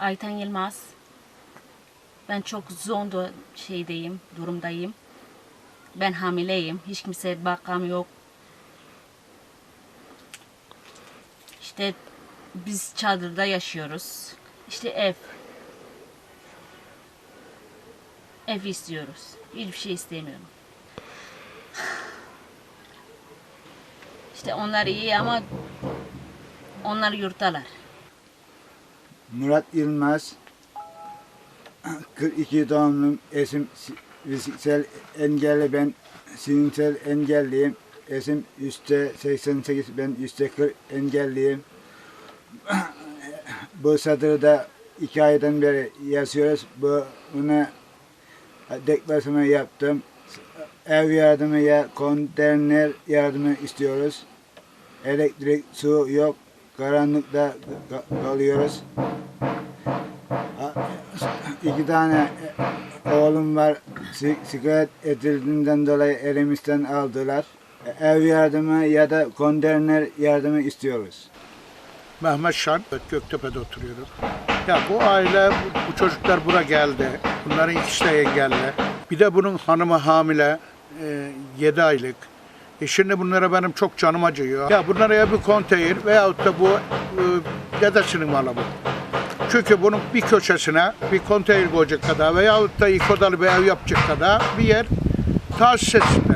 Ayten Yılmaz. Ben çok zonda şeydeyim, durumdayım. Ben hamileyim. Hiç kimseye bakam yok. İşte biz çadırda yaşıyoruz. İşte ev. Ev istiyoruz. Hiçbir şey istemiyorum. İşte onlar iyi ama onlar yurttalar. Murat Yılmaz 42 doğumluyum. Esim si- fiziksel engelli ben zihinsel engelliyim. Esim üstte 88 ben üstte 40 engelliyim. Bu satırda iki aydan beri yazıyoruz. Bu buna deklarasyonu yaptım. Ev yardımı ya konteyner yardımı istiyoruz. Elektrik, su yok. Karanlıkta ka- kalıyoruz. İki tane oğlum var. Si- Sigaret edildiğinden dolayı elimizden aldılar. Ev yardımı ya da konteyner yardımı istiyoruz. Mehmet Şan, Göktepe'de oturuyorum. Ya bu aile, bu, çocuklar bura geldi. Bunların ikisi de engelli. Bir de bunun hanımı hamile, 7 aylık. E şimdi bunlara benim çok canım acıyor. Ya bunlara ya bir konteyner veyahut da bu e, dedesinin malı bu. Çünkü bunun bir köşesine bir konteyner koyacak kadar veyahut da iki odalı bir ev yapacak kadar bir yer tahsis etsinler.